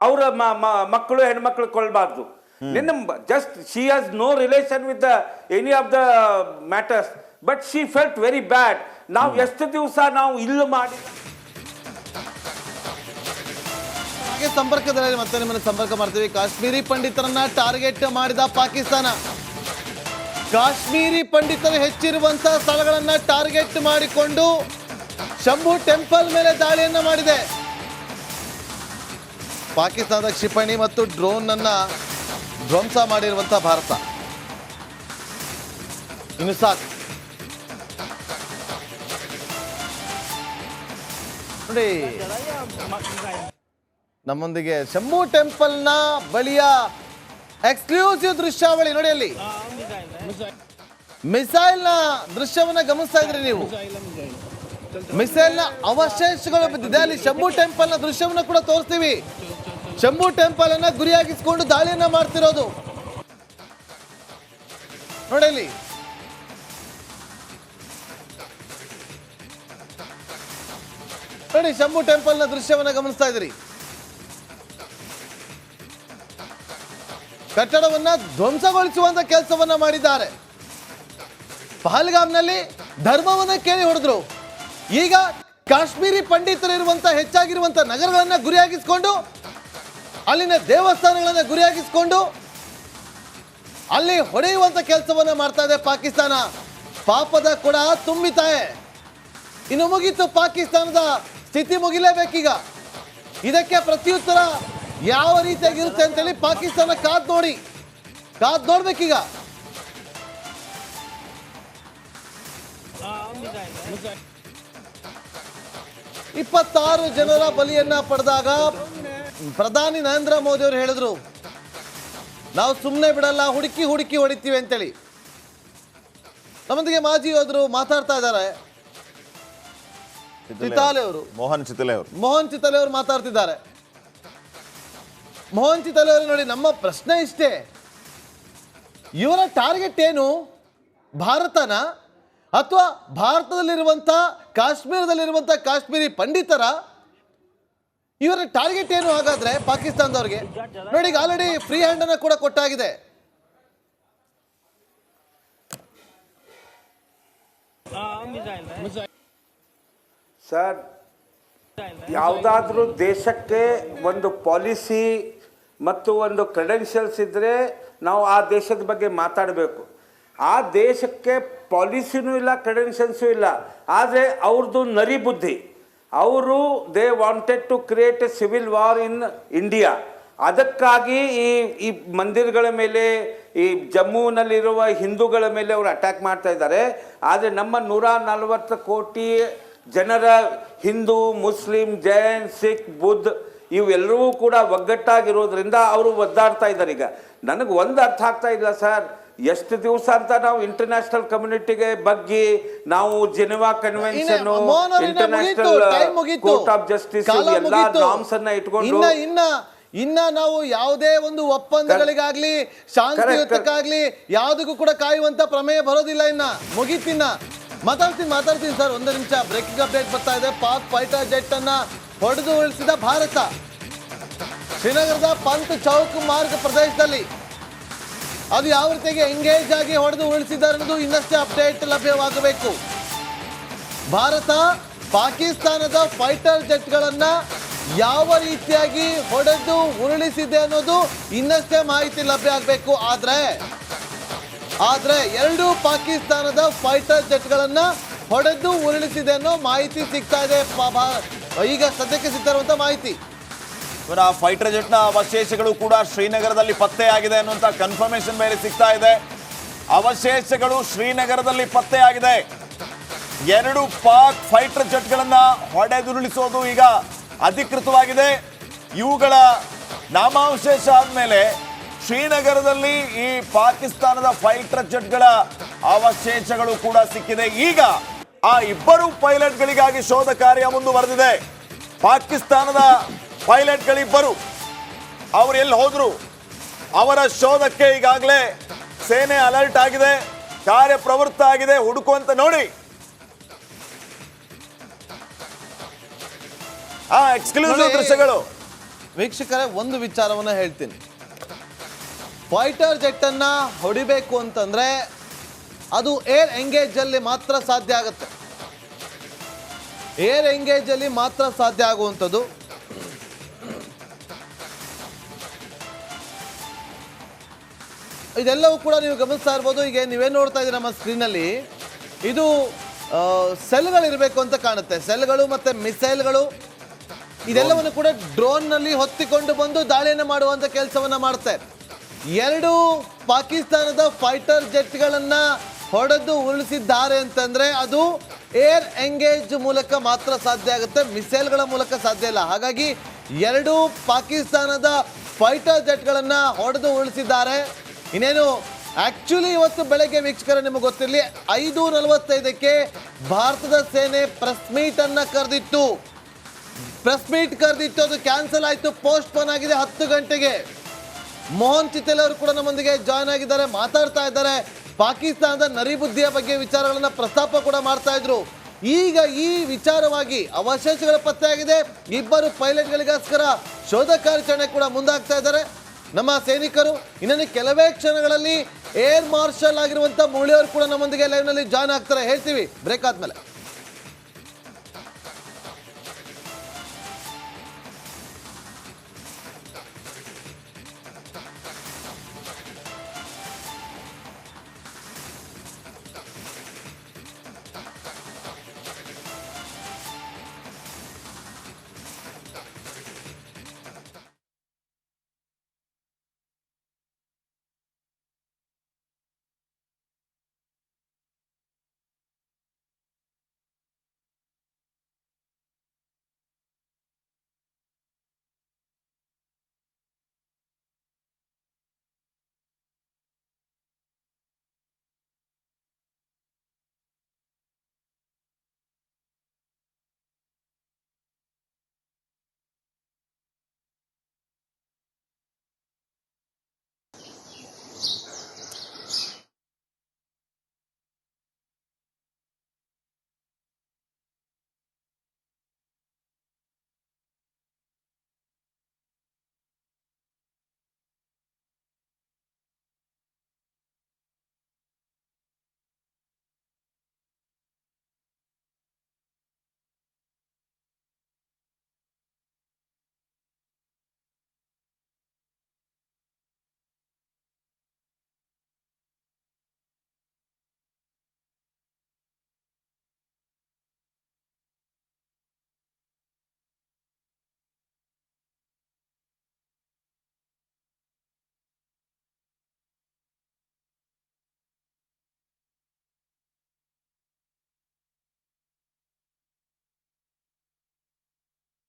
ಅವರ ಮಕ್ಕಳು ಹೆಣ್ಮಕ್ಳು ಕೊಳ್ಬಾರ್ದು ನಿನ್ನ just she has no relation with the any of the matters but she felt very bad ನಾವು ಎಷ್ಟು ದಿವಸ ನಾವು ಇಲ್ಲ ಮಾಡಿ ಹಾಗೆ ಸಂಪರ್ಕದಲ್ಲಿ ಮತ್ತೆ ನಿಮ್ಮನ್ನು ಸಂಪರ್ಕ ಮಾಡ್ತೀವಿ. ಕಾಶ್ಮೀರಿ ಪಂಡಿತರನ್ನ ಟಾರ್ಗೆಟ್ ಮಾಡಿದ ಪಾಕಿಸ್ತಾನ. ಕಾಶ್ಮೀರಿ ಪಂಡಿತರು ಹೆಚ್ಚಿರುವಂತಹ ಸ್ಥಳಗಳನ್ನ ಟಾರ್ಗೆಟ್ ಮಾಡಿಕೊಂಡು ಶಂಭು ಟೆಂಪಲ್ ಮೇಲೆ ದಾಳಿಯನ್ನ ಮಾಡಿದೆ. ಪಾಕಿಸ್ತಾನದ ಕ್ಷಿಪಣಿ ಮತ್ತು ಡ್ರೋನ್ ಅನ್ನ ಧ್ವಂಸ ಮಾಡಿರುವಂತಹ ಭಾರತ. ನೋಡಿ, ನಮ್ಮೊಂದಿಗೆ ಶಂಭು ಟೆಂಪಲ್ನ ಬಳಿಯ ಎಕ್ಸ್ಕ್ಲೂಸಿವ್ ದೃಶ್ಯಾವಳಿ ನೋಡಿ ಅಲ್ಲಿ. ಮಿಸೈಲ್ನ ದೃಶ್ಯವನ್ನ ಗಮನಿಸ್ತಾ ಇದ್ರಿ ನೀವು. ಮಿಸೈಲ್ನ ಅವಶೇಷಗಳು ಬಿದ್ದಿದೆ. ಅಲ್ಲಿ ಶಂಭು ಟೆಂಪಲ್ನ ದೃಶ್ಯವನ್ನ ಕೂಡ ತೋರಿಸ್ತೀವಿ. ಶಂಭು ಟೆಂಪಲ್ ಅನ್ನ ಗುರಿಯಾಗಿಸ್ಕೊಂಡು ದಾಳಿಯನ್ನ ಮಾಡ್ತಿರೋದು. ನೋಡಲಿ. ನೋಡಿ, ಶಂಭು ಟೆಂಪಲ್ನ ದೃಶ್ಯವನ್ನ ಗಮನಿಸ್ತಾ ಇದ್ರಿ ಕಟ್ಟಡವನ್ನ ಧ್ವಂಸಗೊಳಿಸುವಂತ ಕೆಲಸವನ್ನ ಮಾಡಿದ್ದಾರೆ. ಪಹಲ್ಗಾಮ್ನಲ್ಲಿ ಧರ್ಮವನ್ನ ಕೇಳಿ ಹೊಡೆದ್ರು. ಈಗ ಕಾಶ್ಮೀರಿ ಪಂಡಿತರಿರುವಂತ ಹೆಚ್ಚಾಗಿರುವಂತ ನಗರಗಳನ್ನ ಗುರಿಯಾಗಿಸ್ಕೊಂಡು ಅಲ್ಲಿನ ದೇವಸ್ಥಾನಗಳನ್ನ ಗುರಿಯಾಗಿಸಿಕೊಂಡು ಅಲ್ಲಿ ಹೊಡೆಯುವಂತ ಕೆಲಸವನ್ನ ಮಾಡ್ತಾ ಇದೆ ಪಾಕಿಸ್ತಾನ. ಪಾಪದ ಕೂಡ ತುಂಬಿತಾಯೆ. ಇನ್ನು ಮುಗೀತು ಪಾಕಿಸ್ತಾನದ ಸ್ಥಿತಿ ಮುಗಿಲೇಬೇಕೀಗ. ಇದಕ್ಕೆ ಪ್ರತ್ಯುತ್ತರ ಯಾವ ರೀತಿಯಾಗಿರುತ್ತೆ ಅಂತೇಳಿ ಪಾಕಿಸ್ತಾನ ಕಾದ್ ನೋಡಿ. ಕಾದ್ ನೋಡ್ಬೇಕೀಗ. ಇಪ್ಪತ್ತಾರು ಜನರ ಬಲಿಯನ್ನ ಪಡೆದಾಗ ಪ್ರಧಾನಿ ನರೇಂದ್ರ ಮೋದಿ ಅವರು ಹೇಳಿದ್ರು ನಾವು ಸುಮ್ಮನೆ ಬಿಡಲ್ಲ ಹುಡುಕಿ ಹುಡುಕಿ ಹೊಡಿತೀವಿ ಅಂತೇಳಿ. ನಮ್ಮೊಂದಿಗೆ ಮಾಜಿ ಯೋಧರು ಮಾತಾಡ್ತಾ ಇದ್ದಾರೆ. ಚಿತಾಲೆ ಅವರು. ಮೋಹನ್ ಚಿತಲೆ ಅವರು. ಮೋಹನ್ ಚಿತಲೆ ಅವರು ಮಾತಾಡ್ತಿದ್ದಾರೆ. ಮೋಹನ್ ಚಿತ್ತಲೆ ಅವರು ನೋಡಿ ನಮ್ಮ ಪ್ರಶ್ನೆ ಇಷ್ಟೇ. ಇವರ ಟಾರ್ಗೆಟ್ ಏನು? ಭಾರತನ ಅಥವಾ ಭಾರತದಲ್ಲಿರುವಂಥ ಕಾಶ್ಮೀರದಲ್ಲಿರುವಂಥ ಕಾಶ್ಮೀರಿ ಪಂಡಿತರ ಇವರ ಟಾರ್ಗೆಟ್ ಏನು ಹಾಗಾದ್ರೆ ಪಾಕಿಸ್ತಾನದವ್ರಿಗೆ? ನೋಡಿ ಆಲ್ರೆಡಿ ಫ್ರೀ ಹ್ಯಾಂಡ್ ಅನ್ನ ಕೂಡ ಕೊಟ್ಟಾಗಿದೆ. ಸರ್, ಯಾವುದಾದ್ರೂ ದೇಶಕ್ಕೆ ಒಂದು ಪಾಲಿಸಿ ಮತ್ತು ಒಂದು ಕ್ರೆಡೆನ್ಷಿಯಲ್ಸ್ ಇದ್ದರೆ ನಾವು ಆ ದೇಶದ ಬಗ್ಗೆ ಮಾತಾಡಬೇಕು. ಆ ದೇಶಕ್ಕೆ ಪಾಲಿಸಿನೂ ಇಲ್ಲ ಕ್ರೆಡೆನ್ಷಿಯಲ್ಸು ಇಲ್ಲ. ಆದರೆ ಅವ್ರದ್ದು ನರಿ ಬುದ್ಧಿ. ಅವರು they wanted to create a civil war in India ಅದಕ್ಕಾಗಿ ಈ ಈ ಮಂದಿರಗಳ ಮೇಲೆ, ಈ ಜಮ್ಮುವಿನಲ್ಲಿರುವ ಹಿಂದೂಗಳ ಮೇಲೆ ಅವರು ಅಟ್ಯಾಕ್ ಮಾಡ್ತಾ ಇದ್ದಾರೆ. ಆದರೆ ನಮ್ಮ ನೂರ ನಲವತ್ತು ಕೋಟಿ ಜನರ ಹಿಂದೂ, ಮುಸ್ಲಿಂ, ಜೈನ್, ಸಿಖ್ ಬುದ್ಧ ಇವೆಲ್ಲರೂ ಕೂಡ ಒಗ್ಗಟ್ಟಾಗಿರೋದ್ರಿಂದ ಅವರು ಒದ್ದಾಡ್ತಾ ಇದ್ದಾರೆ ಈಗ. ನನಗೆ ಒಂದು ಅರ್ಥ ಆಗ್ತಾ ಇಲ್ಲ ಸರ್. ಎಷ್ಟು ದಿವಸ ಅಂತ ನಾವು ಇಂಟರ್ನ್ಯಾಷನಲ್ ಕಮ್ಯುನಿಟಿಗೆ ಬಗ್ಗೆ ನಾವು Geneva convention international court of justice ಎಲ್ಲಾ ನಾಮ್ಸ್ ಅನ್ನ ಇಟ್ಕೊಂಡು ಇನ್ನ ಇನ್ನ ಇನ್ನ ನಾವು ಯಾವುದೇ ಒಂದು ಒಪ್ಪಂದಗಳಿಗಾಗ್ಲಿ ಶಾಂತಿಯುತಕ್ಕಾಗ್ಲಿ ಯಾವುದಕ್ಕೂ ಕೂಡ ಕಾಯುವಂತ ಪ್ರಮೇಯ ಬರೋದಿಲ್ಲ ಇನ್ನ. ಮುಗೀತಿನ್ನ ಮಾತಾಡ್ತೀನಿ ಮಾತಾಡ್ತೀನಿ ಸರ್. ಒಂದು ನಿಮಿಷ. ಬ್ರೇಕಿಂಗ್ ಅಪ್ಡೇಟ್ ಬರ್ತಾ ಇದೆ. ಪಾಕ್ ಫೈಟರ್ ಜೆಟ್ ಅನ್ನ ಹೊಡೆದು ಉಳಿಸಿದ ಭಾರತ. ಶ್ರೀನಗರದ ಪಂತ್ ಚೌಕ್ ಮಾರ್ಗ ಪ್ರದೇಶದಲ್ಲಿ ಅದು ಯಾವ ರೀತಿಗೆ ಎಂಗೇಜ್ ಆಗಿ ಹೊಡೆದು ಉಳಿಸಿದ್ದಾರೆ ಅನ್ನೋದು ಇನ್ನಷ್ಟೇ ಅಪ್ಡೇಟ್ ಲಭ್ಯವಾಗಬೇಕು. ಭಾರತ, ಪಾಕಿಸ್ತಾನದ ಫೈಟರ್ ಜೆಟ್ಗಳನ್ನ ಯಾವ ರೀತಿಯಾಗಿ ಹೊಡೆದು ಉರುಳಿಸಿದೆ ಅನ್ನೋದು ಇನ್ನಷ್ಟೇ ಮಾಹಿತಿ ಲಭ್ಯ ಆಗಬೇಕು. ಆದ್ರೆ ಆದ್ರೆ ಎರಡು ಪಾಕಿಸ್ತಾನದ ಫೈಟರ್ ಜೆಟ್ಗಳನ್ನ ಹೊಡೆದು ಉರುಳಿಸಿದೆ ಅನ್ನೋ ಮಾಹಿತಿ ಸಿಗ್ತಾ ಇದೆ. ಈಗ ಸದ್ಯಕ್ಕೆ ಸಿಗ್ತಾ ಇರುವಂತ ಮಾಹಿತಿ. ಇವರ ಫೈಟರ್ ಜೆಟ್ನ ಅವಶೇಷಗಳು ಕೂಡ ಶ್ರೀನಗರದಲ್ಲಿ ಪತ್ತೆಯಾಗಿದೆ ಅನ್ನುವಂಥ ಕನ್ಫರ್ಮೇಶನ್ ಮೇಲೆ ಸಿಗ್ತಾ ಇದೆ. ಅವಶೇಷಗಳು ಶ್ರೀನಗರದಲ್ಲಿ ಪತ್ತೆಯಾಗಿದೆ. ಎರಡು ಪಾಕ್ ಫೈಟರ್ ಜೆಟ್ಗಳನ್ನ ಹೊಡೆದುರುಳಿಸೋದು ಈಗ ಅಧಿಕೃತವಾಗಿದೆ. ಇವುಗಳ ನಾಮಾವಶೇಷ ಆದ್ಮೇಲೆ ಶ್ರೀನಗರದಲ್ಲಿ ಈ ಪಾಕಿಸ್ತಾನದ ಫೈಟರ್ ಜೆಟ್ಗಳ ಅವಶೇಷಗಳು ಕೂಡ ಸಿಕ್ಕಿದೆ. ಈಗ ಆ ಇಬ್ಬರು ಪೈಲಟ್ಗಳಿಗಾಗಿ ಶೋಧ ಕಾರ್ಯ ಮುಂದುವರೆದಿದೆ. ಪಾಕಿಸ್ತಾನದ ಪೈಲಟ್ಗಳಿಬ್ಬರು. ಅವ್ರು ಎಲ್ಲಿ ಹೋದ್ರು? ಅವರ ಶೋಧಕ್ಕೆ ಈಗಾಗಲೇ ಸೇನೆ ಅಲರ್ಟ್ ಆಗಿದೆ ಕಾರ್ಯಪ್ರವೃತ್ತ ಆಗಿದೆ ಹುಡುಕುವಂತ ನೋಡಿ. ಆ ಎಕ್ಸ್ಕ್ಲೂಸಿವ್ ದೃಶ್ಯಗಳು. ವೀಕ್ಷಕರೇ ಒಂದು ವಿಚಾರವನ್ನ ಹೇಳ್ತೀನಿ. ಫೈಟರ್ ಜೆಟ್ ಅನ್ನ ಹೊಡಿಬೇಕು ಅಂತಂದ್ರೆ ಅದು ಏರ್ ಎಂಗೇಜ್ ಅಲ್ಲಿ ಮಾತ್ರ ಸಾಧ್ಯ ಆಗುತ್ತೆ. ಏರ್ ಎಂಗೇಜ್ ಅಲ್ಲಿ ಮಾತ್ರ ಸಾಧ್ಯ ಆಗುವಂಥದ್ದು ಇದೆಲ್ಲವೂ ಕೂಡ ನೀವು ಗಮನಿಸ್ತಾ ಇರ್ಬೋದು. ಈಗ ನೀವೇನು ನೋಡ್ತಾ ಇದ್ದೀರಿ ನಮ್ಮ ಸ್ಕ್ರೀನಲ್ಲಿ ಇದು ಸೆಲ್ಗಳಿರಬೇಕು ಅಂತ ಕಾಣುತ್ತೆ. ಸೆಲ್ಗಳು ಮತ್ತು ಮಿಸೈಲ್ಗಳು ಇದೆಲ್ಲವನ್ನು ಕೂಡ ಡ್ರೋನ್ನಲ್ಲಿ ಹೊತ್ತಿಕೊಂಡು ಬಂದು ದಾಳಿಯನ್ನು ಮಾಡುವಂಥ ಕೆಲಸವನ್ನು ಮಾಡುತ್ತೆ ಎರಡು ಪಾಕಿಸ್ತಾನದ ಫೈಟರ್ ಜೆಟ್ಗಳನ್ನು ಹೊಡೆದು ಉರುಳಿಸಿದ್ದಾರೆ ಅಂತಂದ್ರೆ ಅದು ಏರ್ ಎಂಗೇಜ್ ಮೂಲಕ ಮಾತ್ರ ಸಾಧ್ಯ ಆಗುತ್ತೆ. ಮಿಸೈಲ್ಗಳ ಮೂಲಕ ಸಾಧ್ಯ ಇಲ್ಲ. ಹಾಗಾಗಿ ಎರಡು ಪಾಕಿಸ್ತಾನದ ಫೈಟರ್ ಜೆಟ್ಗಳನ್ನು ಹೊಡೆದು ಉರುಳಿಸಿದ್ದಾರೆ. ಇನ್ನೇನು ಆಕ್ಚುಲಿ ಇವತ್ತು ಬೆಳಗ್ಗೆ ವೀಕ್ಷಕರ ನಿಮಗೆ ಗೊತ್ತಿರಲಿ, ಐದು ನಲವತ್ತೈದಕ್ಕೆ ಭಾರತದ ಸೇನೆ ಪ್ರೆಸ್ ಮೀಟ್ ಅನ್ನ ಕರೆದಿತ್ತು. ಪ್ರೆಸ್ ಮೀಟ್ ಕರೆದಿತ್ತು, ಅದು ಕ್ಯಾನ್ಸಲ್ ಆಯಿತು ಪೋಸ್ಟ್ ಪೋನ್ ಆಗಿದೆ ಹತ್ತು ಗಂಟೆಗೆ. ಮೋಹನ್ ಚಿತೆಲ್ ಅವರು ಕೂಡ ನಮ್ಮೊಂದಿಗೆ ಜಾಯ್ನ್ ಆಗಿದ್ದಾರೆ, ಮಾತಾಡ್ತಾ ಇದ್ದಾರೆ. ಪಾಕಿಸ್ತಾನದ ನರಿಬುದ್ಧಿಯ ಬಗ್ಗೆ ವಿಚಾರಗಳನ್ನ ಪ್ರಸ್ತಾಪ ಕೂಡ ಮಾಡ್ತಾ ಇದ್ರು. ಈಗ ಈ ವಿಚಾರವಾಗಿ ಅವಶೇಷಗಳ ಪತ್ತೆಯಾಗಿದೆ ಇಬ್ಬರು ಪೈಲಟ್ಗಳಿಗೋಸ್ಕರ ಶೋಧ ಕಾರ್ಯಾಚರಣೆ ಕೂಡ ಮುಂದಾಗ್ತಾ ಇದ್ದಾರೆ. ನಮ್ಮ ಸೈನಿಕರು ಇನ್ನೊಂದು ಕೆಲವೇ ಕ್ಷಣಗಳಲ್ಲಿ ಏರ್ ಮಾರ್ಷಲ್ ಆಗಿರುವಂತ ಮುಳಿಯವರು ಕೂಡ ನಮ್ಮೊಂದಿಗೆ ಲೈವ್ನಲ್ಲಿ ಜಾಯ್ನ್ ಆಗ್ತಾರೆ. ಹೇಳ್ತೀವಿ ಬ್ರೇಕ್ ಆದ್ಮೇಲೆ.